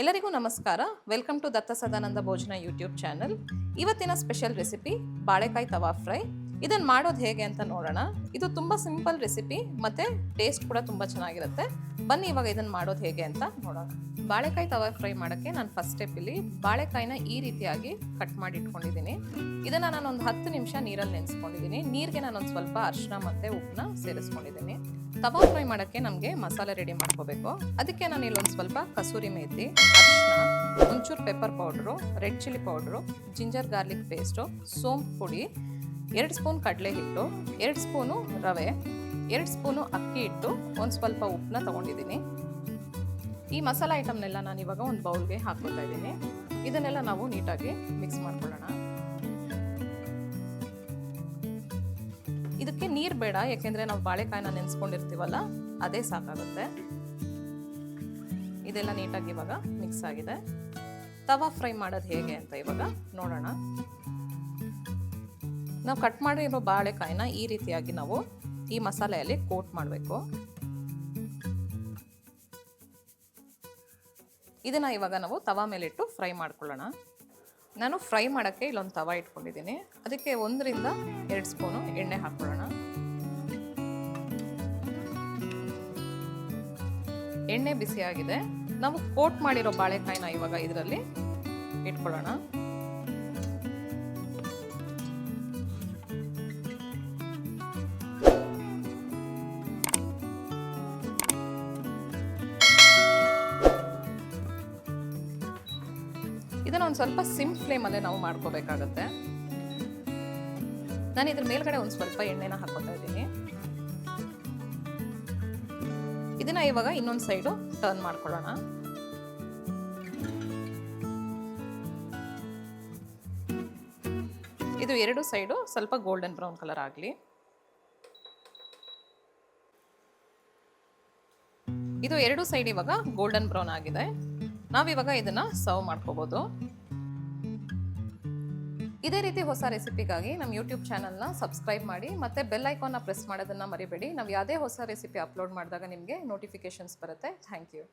ಎಲ್ಲರಿಗೂ ನಮಸ್ಕಾರ. Welcome to Datta Sadananda Bhojana YouTube channel ಇವತ್ತಿನ ಸ್ಪೆಷಲ್ ರೆಸಿಪಿ ಬಾಳೆಕಾಯಿ ತವಾ ಫ್ರೈ ಇದನ್ನು ಮಾಡೋದು ಹೇಗೆ ಅಂತ ನೋಡೋಣ. ಇದು ತುಂಬ ಸಿಂಪಲ್ ರೆಸಿಪಿ, ಮತ್ತು ಟೇಸ್ಟ್ ಕೂಡ ತುಂಬ ಚೆನ್ನಾಗಿರುತ್ತೆ. ಬನ್ನಿ ಇವಾಗ ಇದನ್ನು ಮಾಡೋದು ಹೇಗೆ ಅಂತ ನೋಡೋಣ. ಬಾಳೆಕಾಯಿ ತವ ಫ್ರೈ ಮಾಡೋಕ್ಕೆ ನಾನು ಫಸ್ಟ್ ಸ್ಟೆಪ್ಪಲ್ಲಿ ಬಾಳೆಕಾಯಿನ ಈ ರೀತಿಯಾಗಿ ಕಟ್ ಮಾಡಿ ಇಟ್ಕೊಂಡಿದ್ದೀನಿ. ಇದನ್ನು ನಾನು ಒಂದು ಹತ್ತು ನಿಮಿಷ ನೀರಲ್ಲಿ ನೆನೆಸ್ಕೊಂಡಿದ್ದೀನಿ. ನೀರಿಗೆ ನಾನೊಂದು ಸ್ವಲ್ಪ ಅರಿಶಿನ ಮತ್ತು ಉಪ್ಪನ್ನ ಸೇರಿಸ್ಕೊಂಡಿದ್ದೀನಿ. ತವಾ ಫ್ರೈ ಮಾಡೋಕ್ಕೆ ನಮಗೆ ಮಸಾಲೆ ರೆಡಿ ಮಾಡ್ಕೋಬೇಕು. ಅದಕ್ಕೆ ನಾನು ಇಲ್ಲೊಂದು ಸ್ವಲ್ಪ ಕಸೂರಿ ಮೇಥಿ ಅರಿಶಿನ ಒಂಚೂರು pepper powder red chilli powder ginger garlic paste ಸೋಂಪು ಪುಡಿ ಎರಡು ಸ್ಪೂನ್ ಕಡಲೆ ಹಿಟ್ಟು ಎರಡು ಸ್ಪೂನು ರವೆ, ಎರಡು ಸ್ಪೂನು ಅಕ್ಕಿ ಹಿಟ್ಟು, ಒಂದು ಸ್ವಲ್ಪ ಉಪ್ಪನ್ನ ತೊಗೊಂಡಿದ್ದೀನಿ. ಈ ಮಸಾಲ ಐಟಮ್ನೆಲ್ಲ ನಾನು ಇವಾಗ ಒಂದು ಬೌಲ್ಗೆ ಹಾಕ್ಕೊತಾ ಇದ್ದೀನಿ. ಇದನ್ನೆಲ್ಲ ನಾವು ನೀಟಾಗಿ ಮಿಕ್ಸ್ ಮಾಡ್ಕೊಳ್ಳೋಣ. ಇದಕ್ಕೆ ನೀರು ಬೇಡ, ಯಾಕೆಂದರೆ ನಾವು ಬಾಳೆಕಾಯಿನ ನೆನೆಸ್ಕೊಂಡಿರ್ತೀವಲ್ಲ, ಅದೇ ಸಾಕಾಗುತ್ತೆ. ಇದೆಲ್ಲ ನೀಟಾಗಿ ಇವಾಗ ಮಿಕ್ಸ್ ಆಗಿದೆ. ತವಾ ಫ್ರೈ ಮಾಡೋದು ಹೇಗೆ ಅಂತ ಇವಾಗ ನೋಡೋಣ. ನಾವು ಕಟ್ ಮಾಡಿರೋ ಬಾಳೆಕಾಯಿನ ಈ ರೀತಿಯಾಗಿ ನಾವು ಈ ಮಸಾಲೆಯಲ್ಲಿ ಕೋಟ್ ಮಾಡಬೇಕು. ಇದನ್ನು ಇವಾಗ ನಾವು ತವಾ ಮೇಲಿಟ್ಟು ಫ್ರೈ ಮಾಡ್ಕೊಳ್ಳೋಣ. ನಾನು ಫ್ರೈ ಮಾಡೋಕ್ಕೆ ಇಲ್ಲೊಂದು ತವಾ ಇಟ್ಕೊಂಡಿದ್ದೀನಿ. ಅದಕ್ಕೆ ಒಂದರಿಂದ ಎರಡು ಸ್ಪೂನು ಎಣ್ಣೆ ಹಾಕ್ಕೊಳ್ಳೋಣ. ಎಣ್ಣೆ ಬಿಸಿಯಾಗಿದೆ ನಾವು ಕೋಟ್ ಮಾಡಿರೋ ಬಾಳೆಕಾಯಿನ ಇವಾಗ ಇದರಲ್ಲಿ ಇಟ್ಕೊಳ್ಳೋಣ. ಇದನ್ನ ಒಂದು ಸ್ವಲ್ಪ ಸಿಮ್ ಫ್ಲೇಮಲ್ಲೇ ನಾವು ಮಾಡ್ಕೋಬೇಕಾಗತ್ತೆ. ನಾನು ಇದ್ರ ಮೇಲ್ಗಡೆ ಒಂದು ಸ್ವಲ್ಪ ಎಣ್ಣೆನ ಹಾಕೋತಾ ಇದ್ದೀನಿ. ಇದನ್ನ ಇವಾಗ ಇನ್ನೊಂದು ಸೈಡು ಟರ್ನ್ ಮಾಡ್ಕೊಳ್ಳೋಣ. ಇದು ಎರಡು ಸೈಡು ಸ್ವಲ್ಪ ಗೋಲ್ಡನ್ ಬ್ರೌನ್ ಕಲರ್ ಆಗಲಿ. ಇದು ಎರಡು ಸೈಡ್ ಇವಾಗ ಗೋಲ್ಡನ್ ಬ್ರೌನ್ ಆಗಿದೆ. ನಾವಿವಾಗ ಇದನ್ನ ಸರ್ವ್ ಮಾಡ್ಕೋಬೋದು. ಇದೇ ರೀತಿ ಹೊಸ ರೆಸಿಪಿಗಾಗಿ ನಮ್ಮ ಯೂಟ್ಯೂಬ್ ಚಾನಲ್ನ ಸಬ್ಸ್ಕ್ರೈಬ್ ಮಾಡಿ, ಮತ್ತೆ ಬೆಲ್ ಐಕಾನ್ನ ಪ್ರೆಸ್ ಮಾಡೋದನ್ನ ಮರಿಬೇಡಿ. ನಾವು ಯಾವುದೇ ಹೊಸ ರೆಸಿಪಿ ಅಪ್ಲೋಡ್ ಮಾಡಿದಾಗ ನಿಮಗೆ ನೋಟಿಫಿಕೇಷನ್ಸ್ ಬರುತ್ತೆ. Thank you